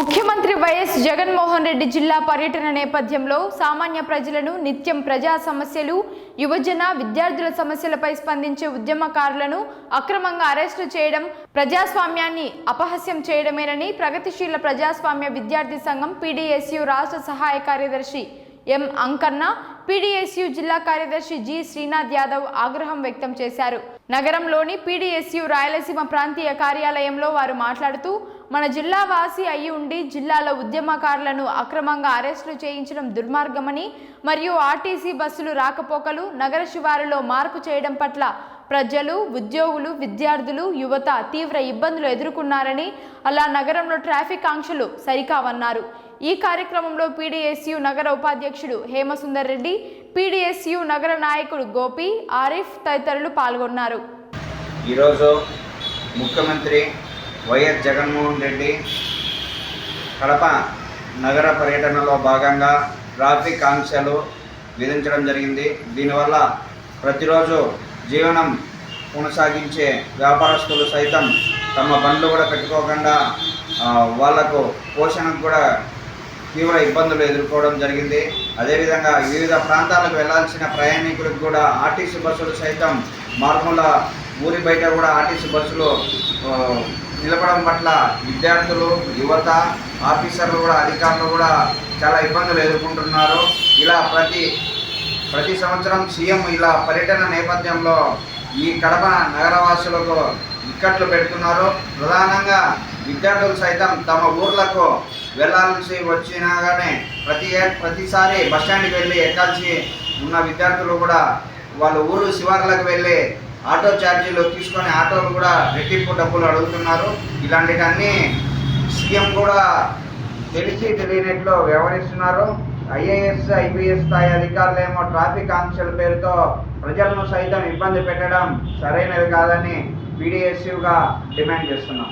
ముఖ్యమంత్రి వైఎస్ జగన్మోహన్ రెడ్డి జిల్లా పర్యటన నేపథ్యంలో సామాన్య ప్రజలను నిత్యం ప్రజా సమస్యలు యువజన విద్యార్థుల సమస్యలపై స్పందించే ఉద్యమకారులను అక్రమంగా అరెస్టు చేయడం ప్రజాస్వామ్యాన్ని అపహాస్యం చేయడమేనని ప్రగతిశీల ప్రజాస్వామ్య విద్యార్థి సంఘం పీడీఎస్యు రాష్ట్ర సహాయ కార్యదర్శి ఎం అంకన్న పీడీఎస్యు జిల్లా కార్యదర్శి జి శ్రీనాథ్ యాదవ్ ఆగ్రహం వ్యక్తం చేశారు. నగరంలోని పీడీఎస్యు రాయలసీమ ప్రాంతీయ కార్యాలయంలో వారు మాట్లాడుతూ మన జిల్లా వాసి అయి ఉండి జిల్లాలో ఉద్యమకారులను అక్రమంగా అరెస్టులు చేయించడం దుర్మార్గమని మరియు ఆర్టీసీ బస్సులు రాకపోకలు నగర శివారులో మార్పు చేయడం పట్ల ప్రజలు ఉద్యోగులు విద్యార్థులు యువత తీవ్ర ఇబ్బందులు ఎదుర్కొన్నారని అలా నగరంలో ట్రాఫిక్ ఆంక్షలు సరికావన్నారు. ఈ కార్యక్రమంలో పీడీఎస్యు నగర ఉపాధ్యక్షుడు హేమసుందర్ రెడ్డి పీడీఎస్యు నగర నాయకుడు గోపి ఆరిఫ్ తదితరులు పాల్గొన్నారు. ఈరోజు ముఖ్యమంత్రి వైఎస్ జగన్మోహన్ రెడ్డి కడప నగర పర్యటనలో భాగంగా ట్రాఫిక్ ఆంక్షలు విధించడం జరిగింది. దీనివల్ల ప్రతిరోజు జీవనం కొనసాగించే వ్యాపారస్తులు సైతం తమ బండ్లు కూడా పెట్టుకోకుండా వాళ్ళకు పోషణకు కూడా తీవ్ర ఇబ్బందులు ఎదుర్కోవడం జరిగింది. అదేవిధంగా వివిధ ప్రాంతాలకు వెళ్ళాల్సిన ప్రయాణికులకు కూడా ఆర్టీసీ బస్సులు సైతం మార్మూల ఊరి బయట కూడా ఆర్టీసీ బస్సులు ఆ, నిలపడం పట్ల విద్యార్థులు యువత ఆఫీసర్లు కూడా అధికారులు కూడా చాలా ఇబ్బందులు ఎదుర్కొంటున్నారు. ఇలా ప్రతి ప్రతి సంవత్సరం సీఎం ఇలా పర్యటన నేపథ్యంలో ఈ కడప నగరవాసులకు ఇక్కట్లు పెడుతున్నారు. ప్రధానంగా విద్యార్థులు సైతం తమ ఊర్లకు వెళ్ళాల్సి వచ్చినాగానే ప్రతి ప్రతిసారి బస్టాండ్కి వెళ్ళి ఎక్కాల్సి ఉన్న విద్యార్థులు కూడా వాళ్ళ ఊరు శివార్లకు వెళ్ళి ఆటో ఛార్జీలు తీసుకొని ఆటోలు కూడా రెట్టింపు డబ్బులు అడుగుతున్నారు. ఇలాంటివన్నీ సీఎం కూడా తెలిసి తెలియనట్లు వ్యవహరిస్తున్నారు. ఐఏఎస్ ఐపీఎస్ స్థాయి అధికారులేమో ట్రాఫిక్ ఆంక్షల పేరుతో ప్రజలను సైతం ఇబ్బంది పెట్టడం సరైనది కాదని పీడిఎస్యుగా డిమాండ్ చేస్తున్నాం.